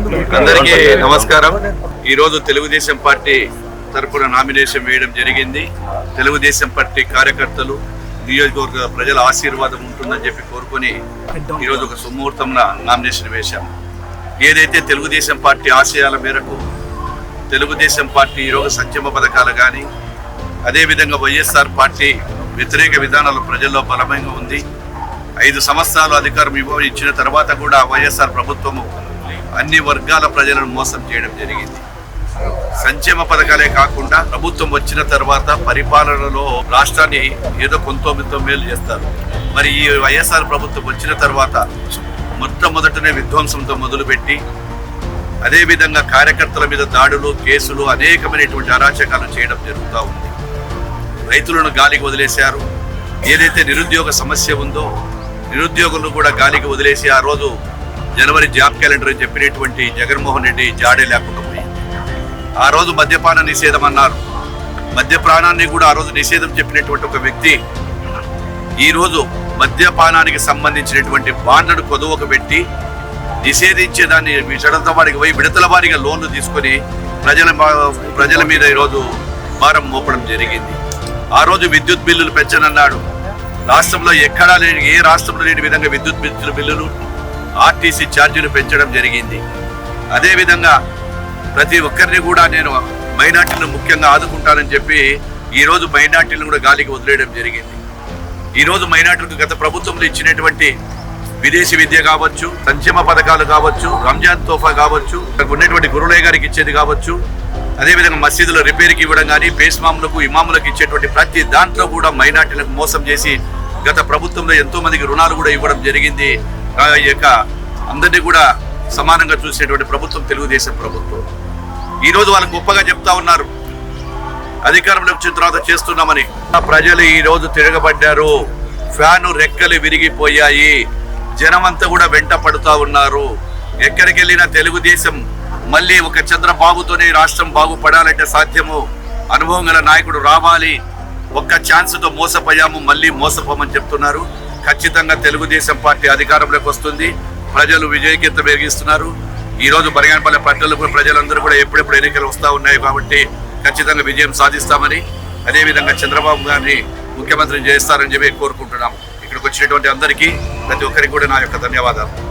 అందరికీ నమస్కారం. ఈరోజు తెలుగుదేశం పార్టీ తరపున నామినేషన్ వేయడం జరిగింది. తెలుగుదేశం పార్టీ కార్యకర్తలు నియోజకవర్గ ప్రజల ఆశీర్వాదం ఉంటుందని చెప్పి కోరుకొని ఈరోజు ఒక సుముహూర్తం నామినేషన్ వేశాం. ఏదైతే తెలుగుదేశం పార్టీ ఆశయాల మేరకు తెలుగుదేశం పార్టీ ఈరోజు సంక్షేమ పథకాలు కానీ అదేవిధంగా వైఎస్ఆర్ పార్టీ వ్యతిరేక విధానాలు ప్రజల్లో బలమైన ఉంది. ఐదు సంవత్సరాలు అధికారం ఇవ్వ ఇచ్చిన తర్వాత కూడా వైఎస్ఆర్ ప్రభుత్వము అన్ని వర్గాల ప్రజలను మోసం చేయడం జరిగింది. సంక్షేమ పథకాలే కాకుండా ప్రభుత్వం వచ్చిన తర్వాత పరిపాలనలో రాష్ట్రాన్ని ఏదో కొంత మేలు చేస్తారు. మరి ఈ వైఎస్ఆర్ ప్రభుత్వం వచ్చిన తర్వాత మొట్టమొదటనే విధ్వంసంతో మొదలుపెట్టి అదేవిధంగా కార్యకర్తల మీద దాడులు కేసులు అనేకమైనటువంటి అరాచకాలు చేయడం జరుగుతూ ఉంది. రైతులను గాలికి వదిలేశారు. ఏదైతే నిరుద్యోగ సమస్య ఉందో నిరుద్యోగులను కూడా గాలికి వదిలేసి ఆ రోజు జనవరి జాబ్ క్యాలెండర్ చెప్పినటువంటి జగన్మోహన్ రెడ్డి జాడే లేకుండా పోయింది. ఆ రోజు మద్యపాన నిషేధం అన్నారు. మద్య ప్రాణాన్ని కూడా ఆ రోజు నిషేధం చెప్పినటువంటి ఒక వ్యక్తి ఈరోజు మద్యపానానికి సంబంధించినటువంటి బాండ్లను కొదువకు పెట్టి నిషేధించే దాన్ని విడతల వారికి పోయి విడతల వారిగా లోన్లు తీసుకొని ప్రజల ప్రజల మీద ఈరోజు భారం మోపడం జరిగింది. ఆ రోజు విద్యుత్ బిల్లులు పెంచనన్నాడు. రాష్ట్రంలో ఎక్కడా లేని ఏ రాష్ట్రంలో లేని విధంగా విద్యుత్ బిల్లులు బిల్లులు ఆర్టీసీ ఛార్జీలు పెంచడం జరిగింది. అదేవిధంగా ప్రతి ఒక్కరిని కూడా నేను మైనార్టీలను ముఖ్యంగా ఆదుకుంటానని చెప్పి ఈ రోజు మైనార్టీలను కూడా గాలికి వదిలేయడం జరిగింది. ఈరోజు మైనార్టీలకు గత ప్రభుత్వంలో ఇచ్చినటువంటి విదేశీ విద్య కావచ్చు సంక్షేమ పథకాలు కావచ్చు రంజాన్ తోఫా కావచ్చు ఇక్కడ ఉన్నటువంటి గురులయ్య గారికి ఇచ్చేది కావచ్చు అదేవిధంగా మసీదుల రిపేర్కి ఇవ్వడం కానీ పేస్మాములకు ఇమాములకు ఇచ్చేటువంటి ప్రతి దాంట్లో కూడా మైనార్టీలకు మోసం చేసి గత ప్రభుత్వంలో ఎంతో మందికి రుణాలు కూడా ఇవ్వడం జరిగింది. ఆ యొక్క అందరినీ కూడా సమానంగా చూసేటువంటి ప్రభుత్వం తెలుగుదేశం ప్రభుత్వం. ఈరోజు వాళ్ళు గొప్పగా చెప్తా ఉన్నారు. అధికారంలోకి వచ్చిన తర్వాత చేస్తున్నామని. ప్రజలు ఈరోజు తిరగబడ్డారు. ఫ్యాను రెక్కలు విరిగిపోయాయి. జనమంతా కూడా వెంట పడుతూ ఉన్నారు. ఎక్కడికి వెళ్ళినా తెలుగుదేశం మళ్ళీ ఒక చంద్రబాబుతోనే రాష్ట్రం బాగుపడాలంటే సాధ్యము. అనుభవం గల నాయకుడు రావాలి. ఒక్క ఛాన్స్తో మోసపోయాము మళ్ళీ మోసపోమని చెప్తున్నారు. ఖచ్చితంగా తెలుగుదేశం పార్టీ అధికారంలోకి వస్తుంది. ప్రజలు విజయగీత పెరిగిస్తున్నారు. ఈ రోజు బరిగానపల్లి పట్టణంలో కూడా ప్రజలందరూ కూడా ఎప్పుడెప్పుడు ఎన్నికలు వస్తూ ఉన్నాయి కాబట్టి ఖచ్చితంగా విజయం సాధిస్తామని అదేవిధంగా చంద్రబాబు గారిని ముఖ్యమంత్రిని చేస్తారని చెప్పి కోరుకుంటున్నాం ఇక్కడికి వచ్చినటువంటి అందరికీ ప్రతి ఒక్కరికి కూడా నా యొక్క ధన్యవాదాలు.